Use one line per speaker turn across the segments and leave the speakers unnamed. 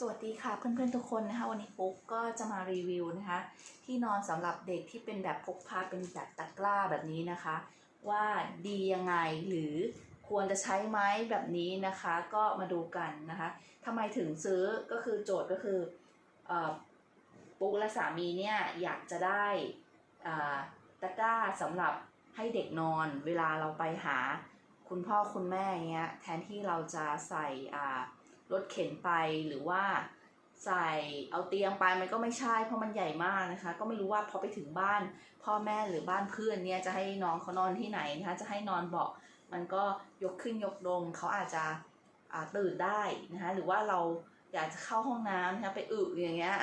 สวัสดีค่ะเพื่อนๆทุกคนนะคะ วันนี้ปุ๊กก็จะมารีวิวนะคะ ที่นอนสำหรับเด็กที่เป็นแบบพกพาเป็นแบบตะกร้าแบบนี้นะคะ ว่าดียังไงหรือควรจะใช้ไหมแบบนี้นะคะ ก็มาดูกันนะคะทำไมถึงซื้อก็คือโจทย์ก็คืออปุ๊กและสามีเนี่ยอยากจะได้ตะกร้าสำหรับให้เด็กนอนเวลาเราไปหาคุณพ่อคุณแม่เงี้ยแทนที่เราจะใส่อ่า รถเข็นไปหรือว่าใส่เอาเตียงไปมันก็ไม่ใช่เพราะมันใหญ่มากนะคะ ก็ไม่รู้ว่าพอไปถึงบ้านพ่อแม่หรือบ้านเพื่อนเนี่ยจะให้น้องเขานอนที่ไหนนะคะจะให้นอนเบาะมันก็ยกขึ้นยกลงเขาอาจจะอ่าตื่นได้นะคะหรือว่าเราอยากจะเข้าห้องน้ำนะคะไปอึอย่างเงี้ย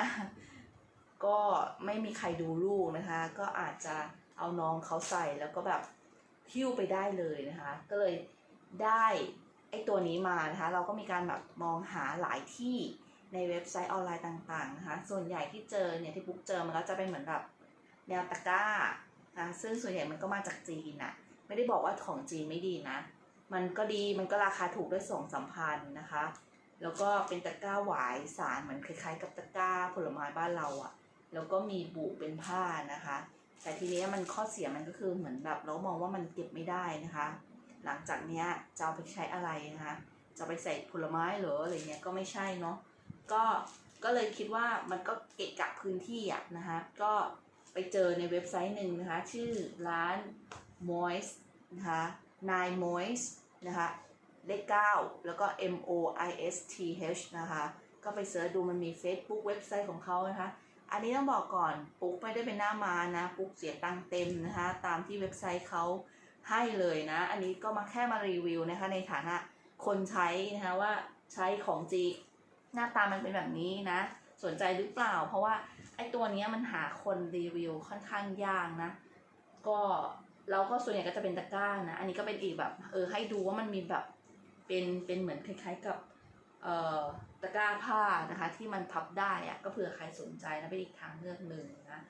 ก็ไม่มีใครดูลูกนะคะ ก็อาจจะเอาน้องเขาใส่แล้วก็แบบหิ้วไปได้เลยนะคะ ก็เลยได้ ไอตัวนี้มานะคะเราก็มีการแบบมองหาหลายที่ในเว็บไซต์ออนไลน์ต่างๆนะคะส่วนใหญ่ที่เจอเนี่ยที่ปุ๊กเจอมันก็จะเป็นเหมือนแบบแนวตะกร้านะซึ่งส่วนใหญ่มันก็มาจากจีนอะไม่ได้บอกว่าของจีนไม่ดีนะ มันก็ดีมันก็ราคาถูกด้วยสองสามพันธ์นะคะ แล้วก็เป็นตะกร้าหวายสารเหมือนคล้ายๆ กับตะกร้าผลไม้บ้านเราอะแล้วก็มีบุเป็นผ้านะคะ แต่ทีนี้มันข้อเสียมันก็คือเหมือนแบบเรามองว่ามันเก็บไม่ได้นะคะ หลังจากเนี้ยจะเอาไปใช้อะไรนะคะ จะไปใส่ผลไม้หรืออะไรเงี้ยก็ไม่ใช่เนาะก็ก็เลยคิดว่ามันก็เกะกะพื้นที่อะนะคะก็ไปเจอในเว็บไซต์หนึ่งนะคะ ชื่อร้าน Moist นะคะ Nine Moist นะคะเลข9แล้วก็ M O I S T H นะคะ ก็ไปเสิร์ชดูมันมี Facebook เว็บไซต์ของเขานะคะ อันนี้ต้องบอกก่อนปุ๊กไม่ได้เป็นหน้ามานะ ปุ๊กเสียตังเต็มนะคะ ตามที่เว็บไซต์เขา ให้เลยนะ อันนี้ก็มาแค่มารีวิวนะคะในฐานะคนใช้นะคะว่าใช้ของจริงหน้าตามันเป็นแบบนี้นะ สนใจหรือเปล่า เพราะว่าไอ้ตัวนี้มันหาคนรีวิวค่อนข้างยากนะ ก็เราก็ส่วนใหญ่ก็จะเป็นตะกร้านะ อันนี้ก็เป็นอีกแบบเออให้ดูว่ามันมีแบบเป็นเป็นเหมือนคล้ายๆกับเอ่อตะกร้าผ้านะคะ ที่มันพับได้อะก็เผื่อใครสนใจนะเป็นอีกทางเลือกหนึ่งนะ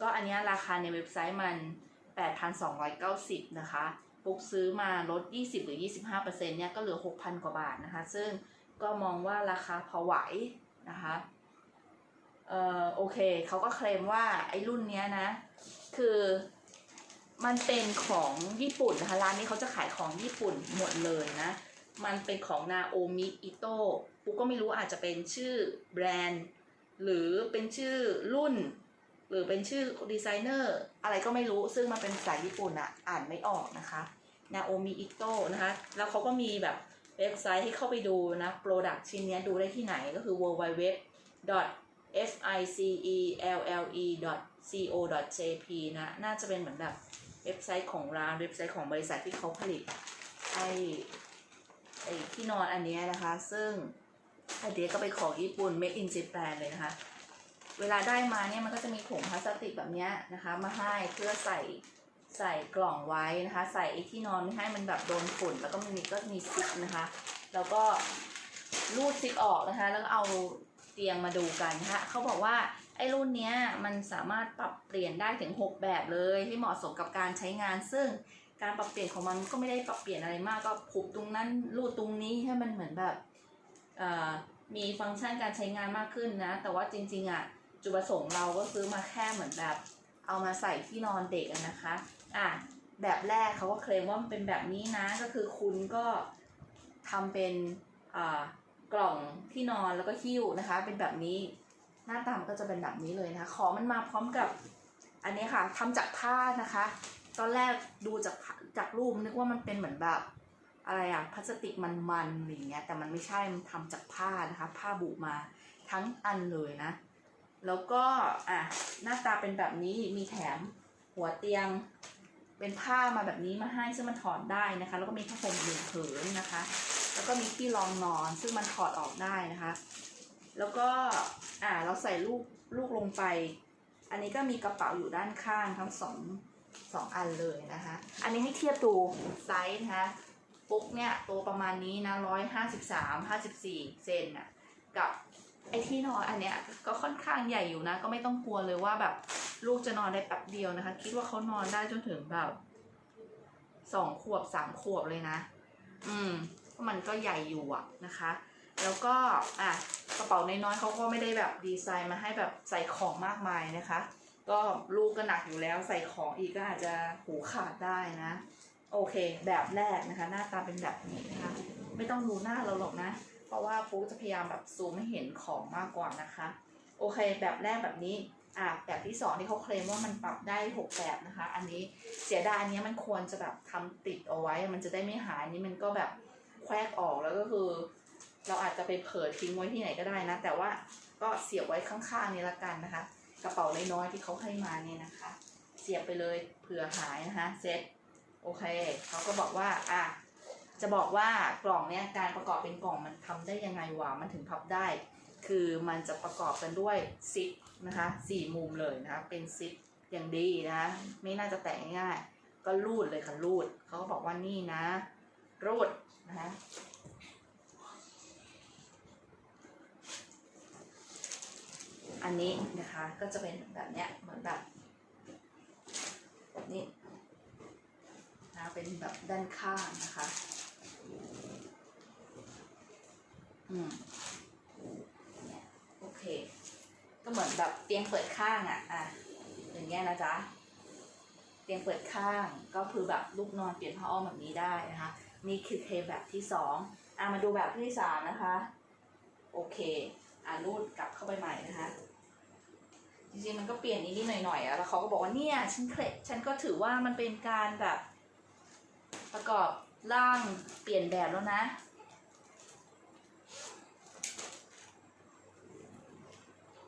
ก็อันนี้ราคาในเว็บไซต์มัน 8,290 นะคะปุ๊กซื้อมาลด 20 หรือ 25%เนี่ยก็เหลือ 6,000 กว่าบาทนะคะ ซึ่งก็มองว่าราคาพอไหวนะคะเอ่อโอเคเขาก็เคลมว่าไอ้รุ่นเนี้ยนะ คือมันเป็นของญี่ปุ่นนะคะร้านนี้เขาจะขายของญี่ปุ่นหมดเลยนะ มันเป็นของนาโอมิอิโตะปุ๊กก็ไม่รู้อาจจะเป็นชื่อแบรนด์ หรือเป็นชื่อรุ่น หรือเป็นชื่อดีไซเนอร์อะไรก็ไม่รู้ซึ่งมันเป็นภาษาญี่ปุ่นอะอ่านไม่ออกนะคะนาโอมิอิโตะนะคะ แล้วเขาก็มีแบบเว็บไซต์ให้เข้าไปดูนะโปรดักชิ้นเนี้ดูได้ที่ไหนก็คือ www f i c e l l e co jp นะ น่าจะเป็นเหมือนแบบเว็บไซต์ของร้านเว็บไซต์ของบริษัทที่เขาผลิตไอไอที่นอนอันนี้นะคะ ซึ่งอันเดียก็เป็นของญี่ปุ่น made in Japan เลยนะคะ เวลาได้มาเนี่ยมันก็จะมีถุงพลาสติกแบบนี้นะคะ มาให้เพื่อใส่ใส่กล่องไว้นะคะ ใส่ไอ้ที่นอนไม่ให้มันแบบโดนฝุ่น แล้วก็มันมีก็มีซิปนะคะ แล้วก็รูดซิปออกนะคะ แล้วก็เอาเตียงมาดูกันนะคะเขาบอกว่าไอ้รุ่นเนี้ยมันสามารถปรับเปลี่ยนได้ถึง 6 แบบเลยให้เหมาะสมกับการใช้งาน ซึ่งการปรับเปลี่ยนของมันก็ไม่ได้ปรับเปลี่ยนอะไรมากก็ผูกตรงนั้นรูดตรงนี้ให้มันเหมือนแบบเอ่อมีฟังก์ชันการใช้งานมากขึ้นนะ แต่ว่าจริงๆอะ จุดประสงค์เราก็ซื้อมาแค่เหมือนแบบ เอามาใส่ที่นอนเด็กนะคะ อะแบบแรกเขาก็เคลมว่ามันเป็นแบบนี้นะก็คือคุณก็ทำเป็นอ่ากล่องที่นอนแล้วก็หิ้วนะคะ เป็นแบบนี้หน้าตามันก็จะเป็นแบบนี้เลยนะคะ ของมันมาพร้อมกับอันนี้ค่ะทำจากผ้านะคะ ตอนแรกดูจากจากรูปนึกว่ามันเป็นเหมือนแบบอะไรอะพลาสติกมันๆอะไรอย่างเงี้ยแต่มันไม่ใช่มันทำจากผ้านะคะ ผ้าบุมาทั้งอันเลยนะ แล้วก็อะหน้าตาเป็นแบบนี้มีแถมหัวเตียง เป็นผ้ามาแบบนี้มาให้ซึ่งมันถอดได้นะคะ แล้วก็มีผ้าห่มหนึ่งผืนนะคะ แล้วก็มีที่รองนอนซึ่งมันถอดออกได้นะคะ แล้วก็อ่าเราใส่ลูกลูกลงไป อันนี้ก็มีกระเป๋าอยู่ด้านข้างทั้งสองสองอันเลยนะคะ อันนี้ให้เทียบดูไซส์นะคะปุ๊กเนี่ยตัวประมาณนี้นะร้อยห้าสิบสามห้าสิบสี่เซนน่ะกับ ไอ้ที่นอนอันเนี้ยก็ค่อนข้างใหญ่อยู่นะ ก็ไม่ต้องกลัวเลยว่าแบบลูกจะนอนได้แป๊บเดียวนะคะ คิดว่าเขานอนได้จนถึงแบบสองขวบสามขวบเลยนะ อืมเพราะมันก็ใหญ่อยู่อะนะคะ แล้วก็อะกระเป๋าน้อยๆเขาก็ไม่ได้แบบดีไซน์มาให้แบบใส่ของมากมายนะคะ ก็ลูกก็หนักอยู่แล้วใส่ของอีกก็อาจจะหูขาดได้นะ โอเค แบบแรกนะคะ หน้าตาเป็นแบบนี้นะคะ ไม่ต้องดูหน้าเราหรอกนะ เพราะว่าปุ๊กจะพยายามแบบซูมให้เห็นของมากกว่านะคะ โอเคแบบแรกแบบนี้อะแบบที่สองที่เขาเคลมว่ามันปรับได้หกแบบนะคะ อันนี้เสียดายอันเนี้ยมันควรจะแบบทำติดเอาไว้ มันจะได้ไม่หายนี้มันก็แบบแควกออกแล้วก็คือ เราอาจจะไปเผยทิ้งไว้ที่ไหนก็ได้นะ แต่ว่าก็เสียบไว้ข้างๆนี้ละกันนะคะ กระเป๋าน้อยๆที่เขาให้มาเนี่ยนะคะ เสียบไปเลยเผื่อหายนะคะเซ็ตโอเคเขาก็บอกว่าอะ จะบอกว่ากล่องเนี้ยการประกอบเป็นกล่องมันทำได้ยังไงวะมันถึงพับได้ คือมันจะประกอบกันด้วยซิปนะคะสี่มุมเลยนะคะเป็นซิปอย่างดีนะคะไม่น่าจะแตกง่ายก็รูดเลยค่ะรูดเขาก็บอกว่านี่นะ รูดนะคะอันนี้นะคะก็จะเป็นแบบเนี้ยเหมือนแบบนี้นะเป็นแบบด้านข้างนะคะ อืมโอเค ก็เหมือนแบบเตียงเปิดข้างอะ อะ อย่างเงี้ยนะจ๊ะ เตียงเปิดข้าง ก็คือแบบลูกนอนเปลี่ยนผ้าอ้อมแบบนี้ได้นะคะ นี่คือเคแบบที่สองอะมาดูแบบที่สามนะคะ โอเค อะรูดกลับเข้าไปใหม่นะคะจริงๆมันก็เปลี่ยนนิดๆหน่อยๆอะแล้วเขาก็บอกว่าเนี่ยฉันเคลฉันก็ถือว่ามันเป็นการแบบ ประกอบร่างเปลี่ยนแบบแล้วนะ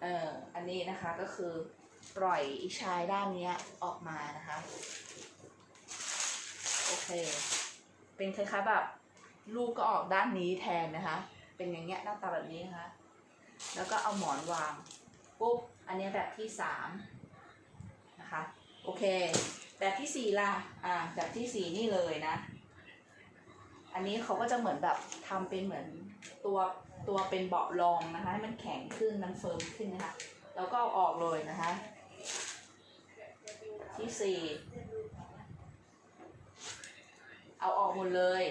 เอออันนี้นะคะก็คือปล่อยอีชายด้านนี้ออกมานะคะ โอเค เป็นคล้ายๆแบบลูกก็ออกด้านนี้แทนนะคะ เป็นอย่างเงี้ยหน้าตาแบบนี้นะคะ แล้วก็เอาหมอนวางปุ๊บอันนี้แบบที่สามนะคะ โอเค แบบที่สี่ล่ะ อ่า แบบที่สี่นี่เลยนะ อันนี้เขาก็จะเหมือนแบบทำเป็นเหมือนตัวตัวเป็นเบาะรองนะคะให้มันแข็งขึ้นมันเฟิร์มขึ้นนะคะแล้วก็เอาออกเลยนะคะ ที่สี่เอาออกหมดเลย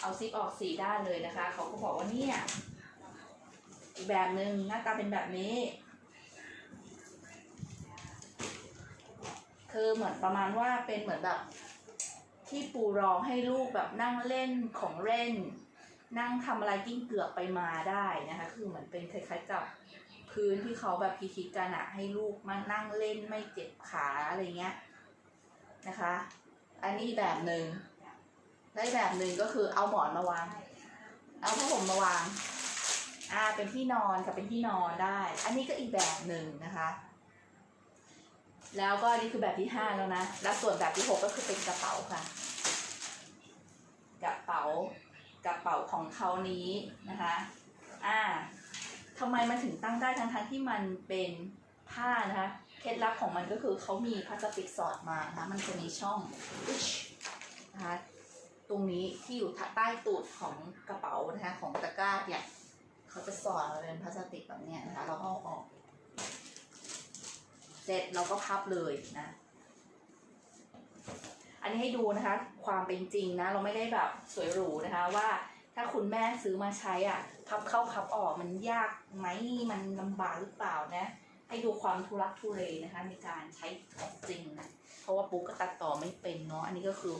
เอาซิปออกสี่ด้านเลยนะคะเขาก็บอกว่าเนี่ยอีกแบบหนึ่งหน้าตาเป็นแบบนี้ คือเหมือนประมาณว่าเป็นเหมือนแบบ ที่ปูรองให้ลูกแบบนั่งเล่นของเล่น นั่งทำอะไรกิ้งเกือกไปมาได้นะคะ คือเหมือนเป็นคล้ายๆกับพื้นที่เขาแบบพิธีกันอะให้ลูกมานั่งเล่นไม่เจ็บขาอะไรเงี้ยนะคะ อันนี้แบบหนึ่งและแบบหนึ่งก็คือเอาหมอนมาวาง เอาผ้าห่มมาวาง อ่าเป็นที่นอนกับเป็นที่นอนได้ อันนี้ก็อีกแบบหนึ่งนะคะ แล้วก็นี่คือแบบที่ห้าแล้วนะ แล้วส่วนแบบที่หกก็คือเป็นกระเป๋าค่ะ กระเป๋ากระเป๋าของเขานี้นะคะ อ่าทำไมมันถึงตั้งได้ทั้งทั้งๆที่มันเป็นผ้านะคะ เคล็ดลับของมันก็คือเขามีพลาสติกสอดมานะคะมันจะมีช่องนะคะตรงนี้ที่อยู่ใต้ตูดของกระเป๋านะคะของตะกร้าเนี่ยเขาจะสอดมาเป็นพลาสติกแบบเนี้ยนะคะเราก็เอาออก ร็จเราก็พับเลยนะ อันนี้ให้ดูนะคะ ความเป็นจริงนะ เราไม่ได้แบบสวยหรูนะคะว่าถ้าคุณแม่ซื้อมาใช้อะ พับเข้าพับออกมันยากไหมมันลำบากหรือเปล่านะ ให้ดูความทุรักทุเลนะคะ ในการใช้ของจริงนะเพราะว่าปุ๊กก็ตัดต่อไม่เป็นเนาะอันนี้ก็คือ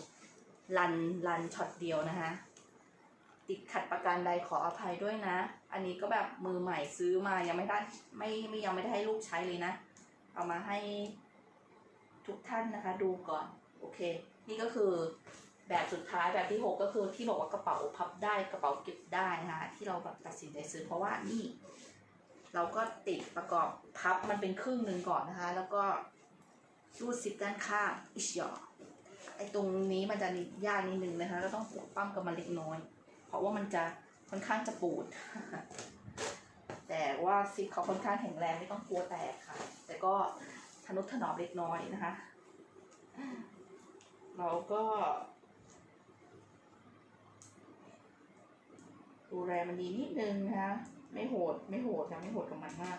รันรันช็อตเดียวนะคะ ติดขัดประการใดขออภัยด้วยนะ อันนี้ก็แบบมือใหม่ซื้อมายังไม่ได้ไม่ไม่ยังไม่ได้ให้ลูกใช้เลยนะ เอามาให้ทุกท่านนะคะ ดูก่อน โอเค นี่ก็คือแบบสุดท้ายแบบที่หกก็คือที่บอกว่ากระเป๋าพับได้กระเป๋าเก็บได้นะคะที่เราแบบตัดสินใจซื้อเพราะว่านี่ เราก็ติดประกอบพับมันเป็นครึ่งหนึ่งก่อนนะคะ แล้วก็รูดซิปด้านข้างอิชยอไอตรงนี้มันจะยากนิดนึงนะคะ ก็ต้องปลุกปั้มกับมันเล็กน้อย เพราะว่ามันจะค่อนข้างจะปูด แต่ว่าซิปเขาค่อนข้างแข็งแรงไม่ต้องกลัวแตกค่ะ แต่ก็ทนุถนอมเล็กน้อยนะคะ เราก็ดูแลมันดีนิดนึงนะคะ ไม่โหดไม่โหดนะไม่โหดกับมันมาก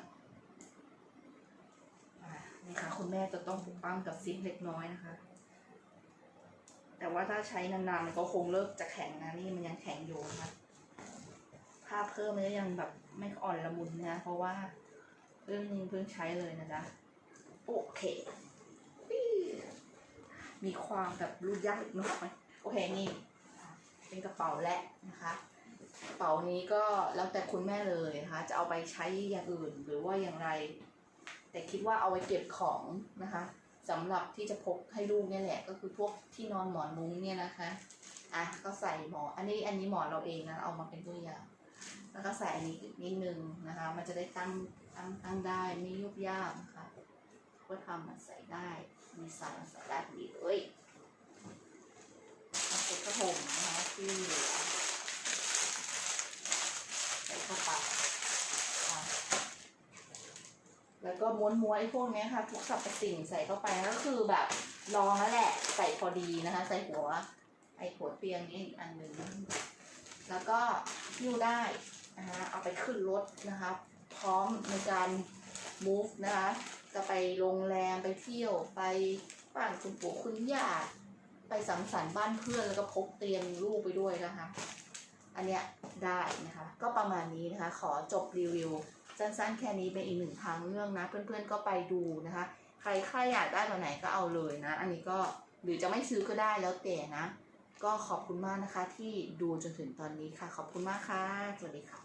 นี่ค่ะคุณแม่จะต้องปกป้องกับซิปเล็กน้อยนะคะ แต่ว่าถ้าใช้นานๆมันก็คงเลิกจะแข็งนะนี่มันยังแข็งอยู่นะคะภาพเพิ่มมันก็ยังแบบไม่อ่อนละมุนนะ เพราะว่า เพิ่งเพิ่งใช้เลยนะจ๊ะ โอเคปี้มีความแบบรูดยากอีกหน่อยโอเคนี่ เป็นกระเป๋าและนะคะกระเป๋านี้ก็แล้วแต่คุณแม่เลยนะคะ จะเอาไปใช้อย่างอื่นหรือว่าอย่างไร แต่คิดว่าเอาไว้เก็บของนะคะสำหรับที่จะพกให้ลูกเนี่ยแหละ ก็คือพวกที่นอนหมอนมุ้งเนี่ยนะคะอะก็ใส่หมอนอันนี้อันนี้หมอนเราเองนะเอามาเป็นตัวอย่าง แล้วก็ใส่อันนี้นิดนึงนะคะ มันจะได้ตั้งตั้งตั้งได้ไม่ยุบยากนะคะก็ทำมันใส่ได้ มีสายมันใส่ได้ดีเลยเอาเก็บกระผมนะคะที่เหลือใส่เข้าไปแล้วก็ม้วนม้วนไอ้พวกนี้ค่ะทุกสรรพสิ่งใส่เข้าไปก็คือแบบลองแล้วแหละ ใส่พอดีนะคะ ใส่หัว ไอ้หัวเตียงนี่อีกอันหนึ่งแล้วก็หิ้วได้ นะคะเอาไปขึ้นรถนะคะพร้อมในการ move นะคะจะไปโรงแรมไปเที่ยวไปบ้านคุณปู่คุณย่าไปสังสรรค์บ้านเพื่อนแล้วก็พกเตียงลูกไปด้วยนะคะ อันเนี้ยได้นะคะ ก็ประมาณนี้นะคะ ขอจบรีวิวสั้นๆแค่นี้เป็นอีกหนึ่งทางเรื่องนะ เพื่อนๆก็ไปดูนะคะ ใครใครอยากได้ตัวไหนก็เอาเลยนะ อันนี้ก็หรือจะไม่ซื้อก็ได้แล้วแต่นะ ก็ขอบคุณมากนะคะที่ดูจนถึงตอนนี้ค่ะ ขอบคุณมากค่ะสวัสดีค่ะ